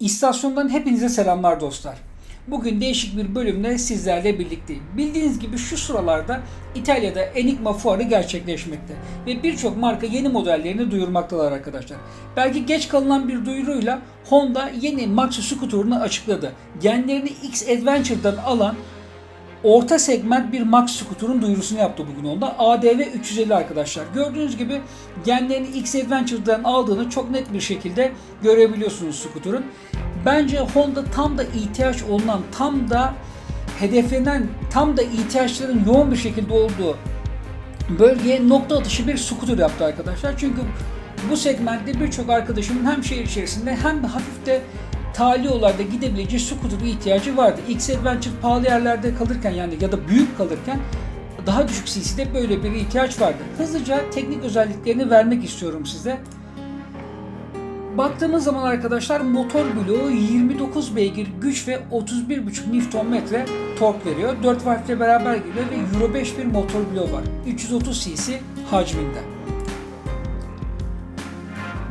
İstasyondan hepinize selamlar dostlar. Bugün değişik bir bölümle sizlerle birlikteyim. Bildiğiniz gibi şu sıralarda İtalya'da Enigma fuarı gerçekleşmekte ve birçok marka yeni modellerini duyurmaktalar arkadaşlar. Belki geç kalınan bir duyuruyla Honda yeni Maxi scooter'ını açıkladı. Genlerini X Adventure'dan alan orta segment bir Max Scooter'ın duyurusunu yaptı bugün onda. ADV 350 arkadaşlar. Gördüğünüz gibi genlerini X Adventure'dan aldığını çok net bir şekilde görebiliyorsunuz Scooter'ın. Bence Honda tam da ihtiyaç olunan, tam da hedeflenen, tam da ihtiyaçların yoğun bir şekilde olduğu bölgeye nokta atışı bir scooter yaptı arkadaşlar. Çünkü bu segmentte birçok arkadaşımın hem şehir içerisinde hem de hafif de tali yollarda gidebileceği scooter ihtiyacı vardı. X Adventure pahalı yerlerde kalırken yani ya da büyük kalırken daha düşük CC'de böyle bir ihtiyaç vardı. Hızlıca teknik özelliklerini vermek istiyorum size. Baktığımız zaman arkadaşlar motor bloğu 29 beygir güç ve 31,5 Nm tork veriyor. 4 valve ile beraber geliyor ve Euro 5 bir motor bloğu var. 330 cc hacminde.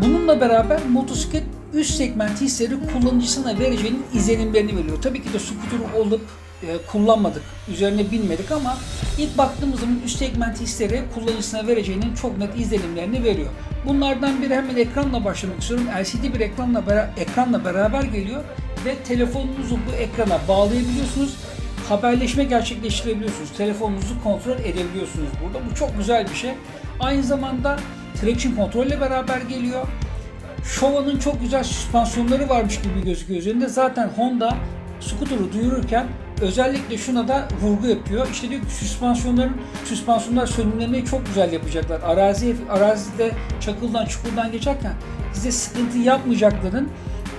Bununla beraber motosiklet üst segment hisleri kullanıcısına vereceğinin izlenimlerini veriyor. Tabii ki de scooter olup e, kullanmadık, üzerine binmedik ama ilk baktığımız zaman üst segment hisleri kullanıcısına vereceğinin çok net izlenimlerini veriyor. Bunlardan biri hemen ekranla başlamak istiyorum. LCD bir ekranla, bera- ekranla beraber geliyor ve telefonunuzu bu ekrana bağlayabiliyorsunuz. Haberleşme gerçekleştirebiliyorsunuz. Telefonunuzu kontrol edebiliyorsunuz burada. Bu çok güzel bir şey. Aynı zamanda traction kontrolle beraber geliyor. Showa'nın çok güzel süspansiyonları varmış gibi gözüküyor üzerinde. Zaten Honda scooter'ı duyururken özellikle şuna da vurgu yapıyor. İşte diyor ki süspansiyonların süspansiyonlar sönümlerini çok güzel yapacaklar. Arazi arazide çakıldan çukurdan geçerken size sıkıntı yapmayacakların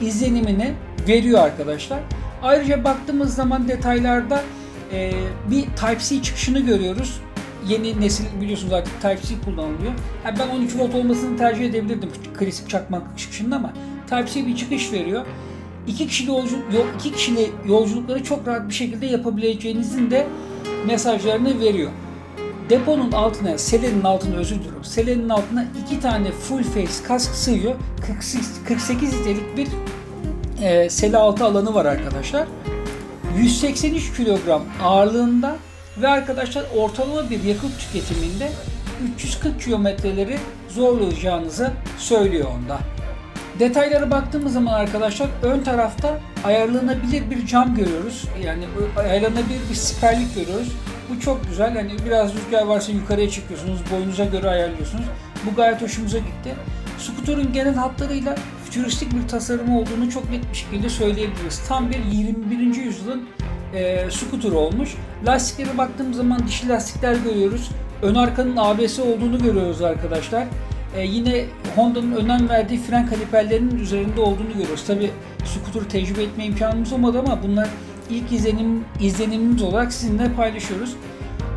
izlenimini veriyor arkadaşlar. Ayrıca baktığımız zaman detaylarda e, bir Type-C çıkışını görüyoruz yeni nesil biliyorsunuz artık Type-C kullanılıyor. Yani ben 12 volt olmasını tercih edebilirdim klasik çakmak çıkışında ama Type-C bir çıkış veriyor. İki kişili yolcu, yol, iki kişili yolculukları çok rahat bir şekilde yapabileceğinizin de mesajlarını veriyor. Deponun altına, selenin altına özür diliyorum. Selenin altına iki tane full face kask sığıyor. 48, 48 litrelik bir e, sele altı alanı var arkadaşlar. 183 kilogram ağırlığında ve arkadaşlar ortalama bir yakıt tüketiminde 340 kilometreleri zorlayacağınızı söylüyor onda. Detaylara baktığımız zaman arkadaşlar ön tarafta ayarlanabilir bir cam görüyoruz. Yani ayarlanabilir bir siperlik görüyoruz. Bu çok güzel. Yani biraz rüzgar varsa yukarıya çıkıyorsunuz. Boyunuza göre ayarlıyorsunuz. Bu gayet hoşumuza gitti. Scooter'ın genel hatlarıyla fütüristik bir tasarımı olduğunu çok net bir şekilde söyleyebiliriz. Tam bir 21. yüzyılın e, scooter olmuş. Lastiklere baktığımız zaman dişli lastikler görüyoruz. Ön arkanın ABS olduğunu görüyoruz arkadaşlar. E, yine Honda'nın önem verdiği fren kaliperlerinin üzerinde olduğunu görüyoruz. Tabi scooter tecrübe etme imkanımız olmadı ama bunlar ilk izlenim izlenimimiz olarak sizinle paylaşıyoruz.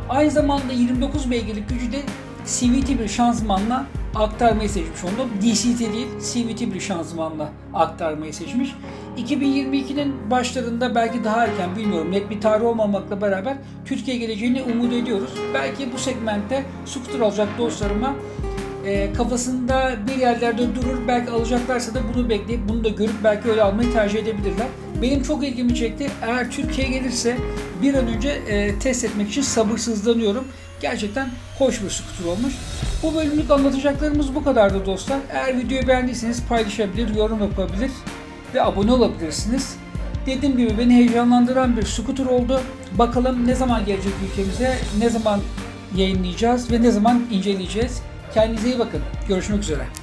Aynı zamanda 29 beygirlik gücü de CVT bir şanzımanla aktarmayı seçmiş onda. DCT değil, CVT bir şanzımanla aktarmayı seçmiş. 2022'nin başlarında belki daha erken bilmiyorum net bir tarih olmamakla beraber Türkiye geleceğini umut ediyoruz. Belki bu segmentte scooter alacak dostlarıma e, kafasında bir yerlerde durur. Belki alacaklarsa da bunu bekleyip bunu da görüp belki öyle almayı tercih edebilirler. Benim çok ilgimi çekti. Eğer Türkiye gelirse bir an önce e, test etmek için sabırsızlanıyorum. Gerçekten hoş bir scooter olmuş. Bu bölümlük anlatacaklarımız bu kadardı dostlar. Eğer videoyu beğendiyseniz paylaşabilir, yorum yapabilir ve abone olabilirsiniz. Dediğim gibi beni heyecanlandıran bir scooter oldu. Bakalım ne zaman gelecek ülkemize, ne zaman yayınlayacağız ve ne zaman inceleyeceğiz. Kendinize iyi bakın. Görüşmek üzere.